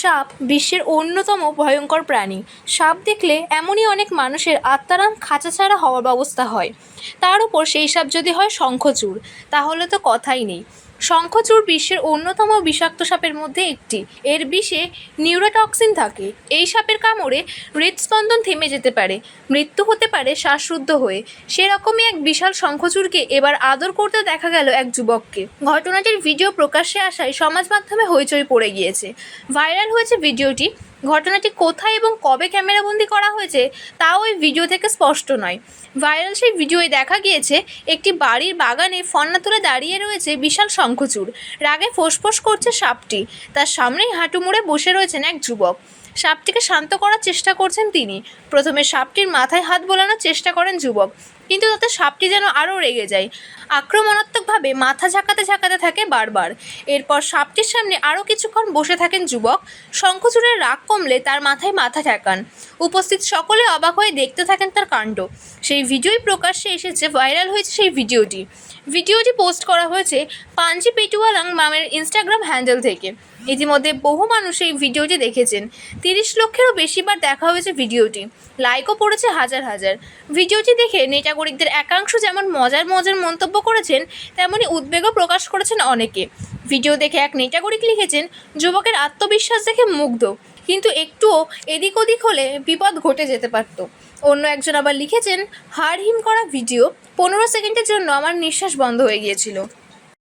সাপ বিশ্বের অন্যতম ভয়ঙ্কর প্রাণী। সাপ দেখলে এমনই অনেক মানুষের আত্মারাম খাঁচাছাড়া হওয়ার ব্যবস্থা হয়। তার উপর সেই সাপ যদি হয় শঙ্খচূড়, তাহলে তো কথাই নেই। শঙ্খচূড় বিশ্বের অন্যতম বিষাক্ত সাপের মধ্যে একটি। এর বিষে নিউরোটক্সিন থাকে। এই সাপের কামড়ে হৃদস্পন্দন থেমে যেতে পারে, মৃত্যু হতে পারে শ্বাসরুদ্ধ হয়ে। সেরকমই এক বিশাল শঙ্খচূড়কে এবার আদর করতে দেখা গেল এক যুবককে। ঘটনাটির ভিডিও প্রকাশ্যে আসায় সমাজ মাধ্যমে হইচই পড়ে গিয়েছে। ভাইরাল হয়েছে ভিডিওটি। ঘটনাটি কোথায় এবং কবে ক্যামেরাবন্দি করা হয়েছে তাও ওই ভিডিও থেকে স্পষ্ট নয়। ভাইরাল সেই ভিডিওয়ে দেখা গিয়েছে, একটি বাড়ির বাগানে ফন্না তুলে দাঁড়িয়ে রয়েছে বিশাল শঙ্খচূড় রাগে ফোঁসফোঁস করছে সাপটি। তার সামনেই হাঁটু মুড়ে বসে রয়েছেন এক যুবক। সাপটিকে শান্ত করার চেষ্টা করছেন তিনি। প্রথমে সাপটির মাথায় হাত বোলানোর চেষ্টা করেন যুবক, কিন্তু তাতে সাপটি যেন আরও রেগে যায়। আক্রমণাত্মকভাবে মাথা ঝাঁকাতে ঝাঁকাতে থাকে বারবার। এরপর সাপটির সামনে আরও কিছুক্ষণ বসে থাকেন যুবক। শঙ্খচূড়ের রাগ কমলে তার মাথায় মাথা ঠেকান। উপস্থিত সকলে অবাক হয়ে দেখতে থাকেন তার কাণ্ড। সেই ভিডিওই প্রকাশ্যে এসেছে, ভাইরাল হয়েছে সেই ভিডিওটি। ভিডিওটি পোস্ট করা হয়েছে পাঞ্জি পেটুয়ালাং মামের ইনস্টাগ্রাম হ্যান্ডেল থেকে। ইতিমধ্যে বহু মানুষ এই ভিডিওটি দেখেছেন। তিরিশ লক্ষেরও বেশিবার দেখা হয়েছে ভিডিওটি। লাইকও পড়েছে হাজার হাজার। ভিডিওটি দেখে নেটাগরিকদের একাংশ যেমন মজার মজার মন্তব্য করেছেন, তেমনি উদ্বেগও প্রকাশ করেছেন অনেকে। ভিডিও দেখে এক নেটাগরিক লিখেছেন, যুবকের আত্মবিশ্বাস দেখে মুগ্ধ। কিন্তু একটুও এদিক ওদিক হলে বিপদ ঘটে যেতে পারত। অন্য একজন আবার লিখেছেন হাড় হিম করা ভিডিও পনেরো সেকেন্ডের জন্য আমার নিঃশ্বাস বন্ধ হয়ে গিয়েছিল।